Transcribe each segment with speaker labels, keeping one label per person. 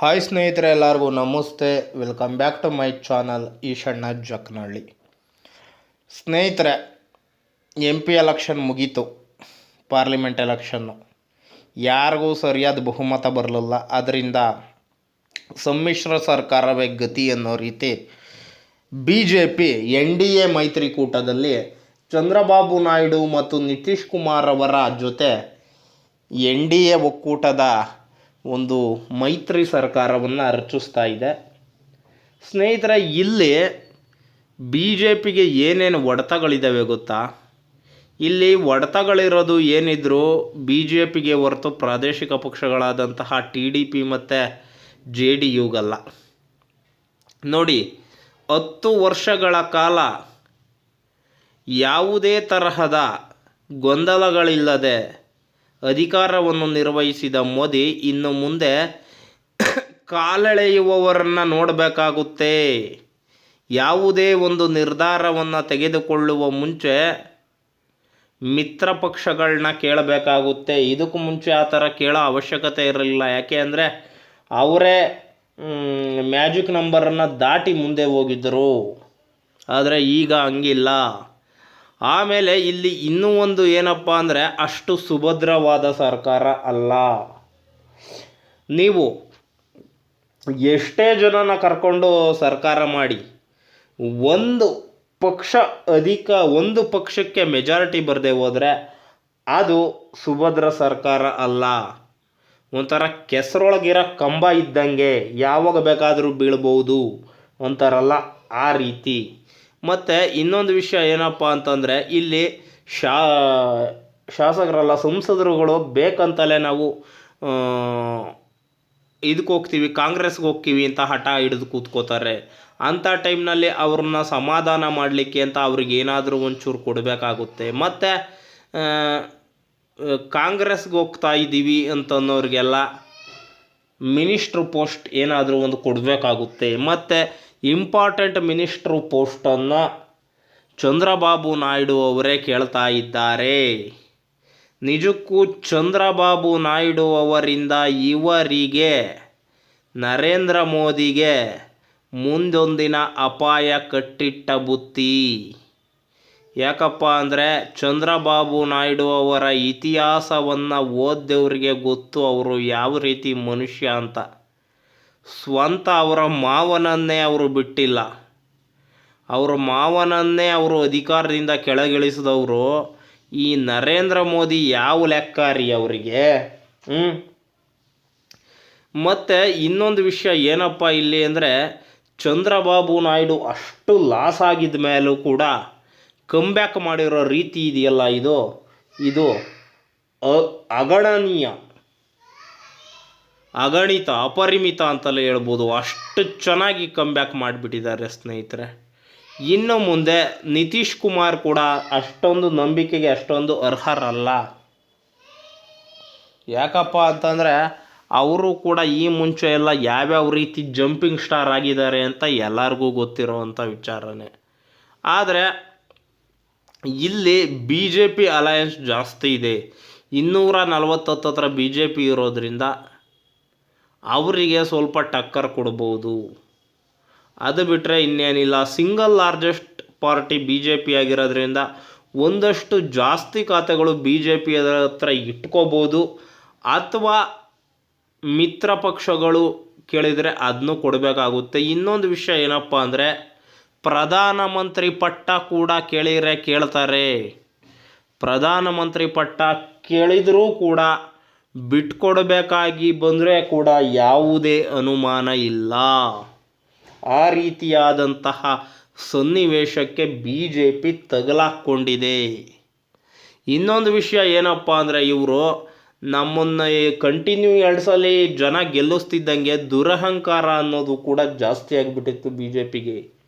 Speaker 1: Hi ಸ್ನೇಹಿತರೆ ಎಲ್ಲರಿಗೂ ನಮಸ್ತೆ. Welcome back to my channel Eshanna Jakanahalli ಸ್ನೇಹಿತರೆ ಎಂ ಪಿ ಎಲೆಕ್ಷನ್ ಮುಗೀತು. ಪಾರ್ಲಿಮೆಂಟ್ ಎಲೆಕ್ಷನ್ನು ಯಾರಿಗೂ ಸರಿಯಾದ ಬಹುಮತ ಬರಲಿಲ್ಲ. ಅದರಿಂದ ಸಮ್ಮಿಶ್ರ ಸರ್ಕಾರವೇ ಗತಿ ಅನ್ನೋ ರೀತಿ B J P N D A ಮೈತ್ರಿಕೂಟದಲ್ಲಿ Chandrababu Naidu ಮತ್ತು ನಿತೀಶ್ ಕುಮಾರ್ ಅವರ ಜೊತೆ ಎನ್ ಡಿ ಎ ಒಕ್ಕೂಟದ ಒಂದು ಮೈತ್ರಿ ಸರ್ಕಾರವನ್ನು ರಚಿಸ್ತಾ ಇದೆ. ಸ್ನೇಹಿತರೆ, ಇಲ್ಲಿ ಬಿ ಜೆ ಪಿಗೆ ಏನೇನು ಹೊಡೆತಗಳಿದ್ದಾವೆ ಗೊತ್ತಾ? ಇಲ್ಲಿ ಒಡೆತಗಳಿರೋದು ಏನಿದ್ರು ಬಿ ಜೆ ಪಿಗೆ ಹೊರತು ಪ್ರಾದೇಶಿಕ ಪಕ್ಷಗಳಾದಂತಹ ಟಿ ಡಿ ಪಿ ಮತ್ತು ಜೆ ಡಿ ಯುಗಲ್ಲ ನೋಡಿ, ಹತ್ತು ವರ್ಷಗಳ ಕಾಲ ಯಾವುದೇ ತರಹದ ಗೊಂದಲಗಳಿಲ್ಲದೆ ಅಧಿಕಾರವನ್ನು ನಿರ್ವಹಿಸಿದ ಮೋದಿ, ಇನ್ನು ಮುಂದೆ ಕಾಲೆಳೆಯುವವರನ್ನು ನೋಡಬೇಕಾಗುತ್ತೆ. ಯಾವುದೇ ಒಂದು ನಿರ್ಧಾರವನ್ನು ತೆಗೆದುಕೊಳ್ಳುವ ಮುಂಚೆ ಮಿತ್ರ ಪಕ್ಷಗಳನ್ನ ಕೇಳಬೇಕಾಗುತ್ತೆ. ಇದಕ್ಕೂ ಮುಂಚೆ ಆ ಥರ ಕೇಳೋ ಅವಶ್ಯಕತೆ ಇರಲಿಲ್ಲ. ಯಾಕೆ ಅಂದರೆ ಅವರೇ ಮ್ಯಾಜಿಕ್ ನಂಬರನ್ನು ದಾಟಿ ಮುಂದೆ ಹೋಗಿದ್ದರು ಆದರೆ ಈಗ ಹಂಗಿಲ್ಲ. ಆಮೇಲೆ ಇಲ್ಲಿ ಇನ್ನೂ ಒಂದು ಏನಪ್ಪ ಅಂದರೆ ಅಷ್ಟು ಸುಭದ್ರವಾದ ಸರ್ಕಾರ ಅಲ್ಲ. ನೀವು ಎಷ್ಟೇ ಜನನ ಕರ್ಕೊಂಡು ಸರ್ಕಾರ ಮಾಡಿ, ಒಂದು ಪಕ್ಷ ಅಧಿಕ, ಒಂದು ಪಕ್ಷಕ್ಕೆ ಮೆಜಾರಿಟಿ ಬರದೆ ಹೋದರೆ ಅದು ಸುಭದ್ರ ಸರ್ಕಾರ ಅಲ್ಲ. ಒಂಥರ ಕೆಸರೊಳಗಿರೋ ಕಂಬ ಇದ್ದಂಗೆ ಯಾವಾಗ ಬೇಕಾದರೂ ಬೀಳ್ಬೋದು ಅಂತಾರಲ್ಲ ಆ ರೀತಿ. ಮತ್ತು ಇನ್ನೊಂದು ವಿಷಯ ಏನಪ್ಪ ಅಂತಂದರೆ ಇಲ್ಲಿ ಶಾ, ಶಾಸಕರಲ್ಲ ಸಂಸದರುಗಳು ಬೇಕಂತಲೇ ನಾವು ಇದಕ್ಕೆ ಹೋಗ್ತೀವಿ ಕಾಂಗ್ರೆಸ್ಗೆ ಹೋಗ್ತೀವಿ ಅಂತ ಹಠ ಹಿಡಿದು ಕೂತ್ಕೋತಾರೆ. ಅಂಥ ಟೈಮ್ನಲ್ಲಿ ಅವ್ರನ್ನ ಸಮಾಧಾನ ಮಾಡಲಿಕ್ಕೆ ಅಂತ ಅವ್ರಿಗೆ ಏನಾದರೂ ಒಂಚೂರು ಕೊಡಬೇಕಾಗುತ್ತೆ. ಮತ್ತು ಕಾಂಗ್ರೆಸ್ಗೆ ಹೋಗ್ತಾ ಇದ್ದೀವಿ ಅಂತನ್ನೋರಿಗೆಲ್ಲ ಮಿನಿಸ್ಟ್ರ್ ಪೋಸ್ಟ್ ಏನಾದರೂ ಒಂದು ಕೊಡಬೇಕಾಗುತ್ತೆ. ಮತ್ತು ಇಂಪಾರ್ಟೆಂಟ್ ಮಿನಿಸ್ಟ್ರು ಪೋಸ್ಟನ್ನು ಚಂದ್ರಬಾಬು ನಾಯ್ಡು ಅವರೇ ಕೇಳ್ತಾ ಇದ್ದಾರೆ. ನಿಜಕ್ಕೂ ಚಂದ್ರಬಾಬು ನಾಯ್ಡು ಅವರಿಂದ ಇವರಿಗೆ, ನರೇಂದ್ರ ಮೋದಿಗೆ ಮುಂದೊಂದಿನ ಅಪಾಯ ಕಟ್ಟಿಟ್ಟ ಬುತ್ತಿ. ಯಾಕಪ್ಪ ಅಂದರೆ ಚಂದ್ರಬಾಬು ನಾಯ್ಡು ಅವರ ಇತಿಹಾಸವನ್ನು ಓದ್ದವರಿಗೆ ಗೊತ್ತು, ಅವರು ಯಾವ ರೀತಿ ಮನುಷ್ಯ ಅಂತ. ಸ್ವಂತ ಅವರ ಮಾವನನ್ನೇ ಅವರು ಬಿಟ್ಟಿಲ್ಲ. ಅವರ ಮಾವನನ್ನೇ ಅವರು ಅಧಿಕಾರದಿಂದ ಕೆಳಗಿಳಿಸಿದವರು ಈ ನರೇಂದ್ರ ಮೋದಿ ಯಾವ ಲೆಕ್ಕ ರೀ ಅವರಿಗೆ? ಹ್ಞೂ ಮತ್ತು ಇನ್ನೊಂದು ವಿಷಯ ಏನಪ್ಪ ಇಲ್ಲಿ ಅಂದರೆ ಚಂದ್ರಬಾಬು ನಾಯ್ಡು ಅಷ್ಟು ಲಾಸ್ ಆಗಿದ್ದ ಮೇಲೂ ಕೂಡ ಕಮ್ಬ್ಯಾಕ್ ಮಾಡಿರೋ ರೀತಿ ಇದೆಯಲ್ಲ ಇದು? ಇದು ಅಗಣನೀಯ. ಅಗಣಿತ, ಅಪರಿಮಿತ ಅಂತಲೇ ಹೇಳ್ಬೋದು. ಅಷ್ಟು ಚೆನ್ನಾಗಿ ಕಮ್ಬ್ಯಾಕ್ ಮಾಡಿಬಿಟ್ಟಿದ್ದಾರೆ ಸ್ನೇಹಿತರೆ. ಇನ್ನು ಮುಂದೆ ನಿತೀಶ್ ಕುಮಾರ್ ಕೂಡ ಅಷ್ಟೊಂದು ನಂಬಿಕೆಗೆ ಅಷ್ಟೊಂದು ಅರ್ಹರಲ್ಲ. ಯಾಕಪ್ಪ ಅಂತಂದರೆ ಅವರು ಕೂಡ ಈ ಮುಂಚೆ ಎಲ್ಲ ಯಾವ್ಯಾವ ರೀತಿ ಜಂಪಿಂಗ್ ಸ್ಟಾರ್ ಆಗಿದ್ದಾರೆ ಅಂತ ಎಲ್ಲರಿಗೂ ಗೊತ್ತಿರೋವಂಥ ವಿಚಾರನೇ. ಆದರೆ ಇಲ್ಲಿ ಬಿ ಜೆ ಪಿ ಅಲಯನ್ಸ್ ಜಾಸ್ತಿ ಇದೆ. ಇನ್ನೂರ ನಲವತ್ತತ್ತು ಹತ್ರ ಬಿ ಜೆ ಪಿ ಇರೋದ್ರಿಂದ ಅವರಿಗೆ ಸ್ವಲ್ಪ ಟಕ್ಕರ್ ಕೊಡ್ಬೋದು. ಅದು ಬಿಟ್ಟರೆ ಇನ್ನೇನಿಲ್ಲ. Single largest party B J P ಆಗಿರೋದ್ರಿಂದ ಒಂದಷ್ಟು ಜಾಸ್ತಿ ಖಾತೆಗಳು ಬಿ ಜೆ ಪಿ ಹತ್ರ ಇಟ್ಕೋಬೋದು. ಅಥವಾ ಮಿತ್ರ ಪಕ್ಷಗಳು ಕೇಳಿದರೆ ಅದನ್ನು ಕೊಡಬೇಕಾಗುತ್ತೆ. ಇನ್ನೊಂದು ವಿಷಯ ಏನಪ್ಪ ಅಂದರೆ ಪ್ರಧಾನಮಂತ್ರಿ ಪಟ್ಟ ಕೂಡ ಕೇಳಿದರೆ ಕೇಳ್ತಾರೆ. ಪ್ರಧಾನಮಂತ್ರಿ ಪಟ್ಟ ಕೇಳಿದರೂ ಕೂಡ ಬಿಟ್ಕೊಡ್ಬೇಕಾಗಿ ಬಂದರೆ ಕೂಡ ಯಾವುದೇ ಅನುಮಾನ ಇಲ್ಲ. ಆ ರೀತಿಯಾದಂತಹ ಸನ್ನಿವೇಶಕ್ಕೆ ಬಿ ಜೆ ಪಿ ತಗಲಾಕ್ಕೊಂಡಿದೆ ಇನ್ನೊಂದು ವಿಷಯ ಏನಪ್ಪ ಅಂದರೆ ಇವರು ನಮ್ಮನ್ನು ಕಂಟಿನ್ಯೂ ಎರಡು ಸಲ ಜನ ಗೆಲ್ಲಿಸ್ತಿದ್ದಂಗೆ ದುರಹಂಕಾರ ಅನ್ನೋದು ಕೂಡ ಜಾಸ್ತಿ ಆಗಿಬಿಟ್ಟಿತ್ತು ಬಿ ಜೆ ಪಿಗೆ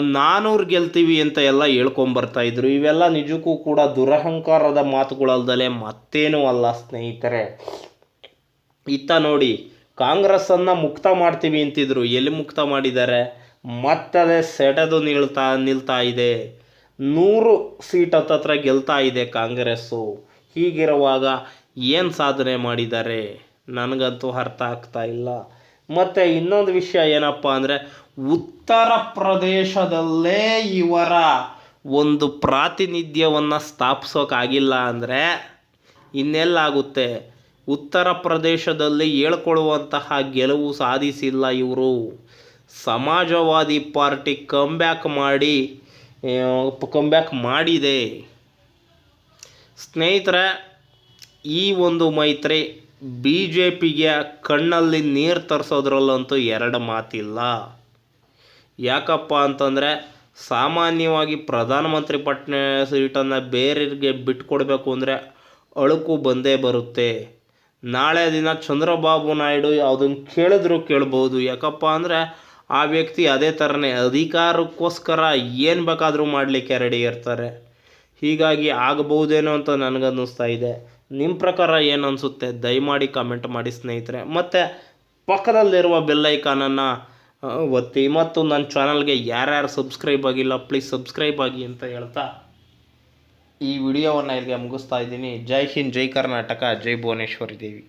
Speaker 1: ನಾನೂರು ಗೆಲ್ತೀವಿ ಅಂತ ಎಲ್ಲ ಹೇಳ್ಕೊಂಬರ್ತಾ ಇದ್ರು. ಇವೆಲ್ಲ ನಿಜಕ್ಕೂ ಕೂಡ ದುರಹಂಕಾರದ ಮಾತುಗಳಲ್ದಲೆ ಮತ್ತೇನೂ ಅಲ್ಲ ಸ್ನೇಹಿತರೆ. ಇತ್ತ ನೋಡಿ, ಕಾಂಗ್ರೆಸ್ಸನ್ನು ಮುಕ್ತ ಮಾಡ್ತೀವಿ ಅಂತಿದ್ರು. ಎಲ್ಲಿ ಮುಕ್ತ ಮಾಡಿದ್ದಾರೆ? ಮತ್ತದೇ ಸೆಡೆದು ನಿಲ್ತಾ ನಿಲ್ತಾ ಇದೆ. ನೂರು ಸೀಟ್ ಹತ್ತತ್ರ ಗೆಲ್ತಾ ಇದೆ ಕಾಂಗ್ರೆಸ್ಸು. ಹೀಗಿರುವಾಗ ಏನು ಸಾಧನೆ ಮಾಡಿದ್ದಾರೆ? ನನಗಂತೂ ಅರ್ಥ ಆಗ್ತಾ ಇಲ್ಲ. ಮತ್ತು ಇನ್ನೊಂದು ವಿಷಯ ಏನಪ್ಪ ಅಂದರೆ ಉತ್ತರ ಪ್ರದೇಶದಲ್ಲೇ ಇವರ ಒಂದು ಪ್ರಾತಿನಿಧ್ಯವನ್ನು ಸ್ಥಾಪಿಸೋಕ್ಕಾಗಿಲ್ಲ ಅಂದರೆ ಇನ್ನೆಲ್ಲಾಗುತ್ತೆ? ಉತ್ತರ ಪ್ರದೇಶದಲ್ಲಿ ಹೇಳ್ಕೊಳ್ಳುವಂತಹ ಗೆಲುವು ಸಾಧಿಸಿಲ್ಲ ಇವರು. ಸಮಾಜವಾದಿ ಪಾರ್ಟಿ ಕಮ್ಬ್ಯಾಕ್ ಮಾಡಿ ಕಂಬ್ಯಾಕ್ ಮಾಡಿದೆ. ಸ್ನೇಹಿತರೆ, ಈ ಒಂದು ಮೈತ್ರಿ ಬಿ ಜೆ ಪಿಗೆ ಕಣ್ಣಲ್ಲಿ ನೀರು ತರಿಸೋದ್ರಲ್ಲಂತೂ ಎರಡು ಮಾತಿಲ್ಲ. ಯಾಕಪ್ಪ ಅಂತಂದರೆ ಸಾಮಾನ್ಯವಾಗಿ ಪ್ರಧಾನಮಂತ್ರಿ ಪಟ್ನ ಸೀಟನ್ನು ಬೇರೆಯವರಿಗೆ ಬಿಟ್ಕೊಡ್ಬೇಕು ಅಂದರೆ ಅಳುಕು ಬಂದೇ ಬರುತ್ತೆ. ನಾಳೆ ದಿನ ಚಂದ್ರಬಾಬು ನಾಯ್ಡು ಅದನ್ನು ಕೇಳಿದ್ರು ಕೇಳ್ಬೋದು. ಯಾಕಪ್ಪ ಅಂದರೆ ಆ ವ್ಯಕ್ತಿ ಅದೇ ಥರನೇ ಅಧಿಕಾರಕ್ಕೋಸ್ಕರ ಏನು ಬೇಕಾದರೂ ಮಾಡಲಿಕ್ಕೆ ರೆಡಿ ಇರ್ತಾರೆ. ಹೀಗಾಗಿ ಆಗಬಹುದೇನೋ ಅಂತ ನನಗನ್ನಿಸ್ತಾ ಇದೆ. ನಿಮ್ಮ ಪ್ರಕಾರ ಏನು ಅನಿಸುತ್ತೆ? ದಯಮಾಡಿ ಕಮೆಂಟ್ ಮಾಡಿ ಸ್ನೇಹಿತರೆ. ಮತ್ತು ಪಕ್ಕದಲ್ಲಿರುವ ಬೆಲ್ಲೈಕಾನನ್ನು ಒತ್ತಿ. ಮತ್ತು ನನ್ನ ಚಾನಲ್ಗೆ ಯಾರ್ಯಾರು ಸಬ್ಸ್ಕ್ರೈಬ್ ಆಗಿಲ್ಲ ಪ್ಲೀಸ್ ಸಬ್ಸ್ಕ್ರೈಬ್ ಆಗಿ ಅಂತ ಹೇಳ್ತಾ ಈ ವಿಡಿಯೋವನ್ನು ಇಲ್ಲಿಗೆ ಮುಗಿಸ್ತಾ ಇದ್ದೀನಿ. ಜೈ ಹಿಂದ್, ಜೈ ಕರ್ನಾಟಕ, ಜೈ ಭುವನೇಶ್ವರಿ ದೇವಿ.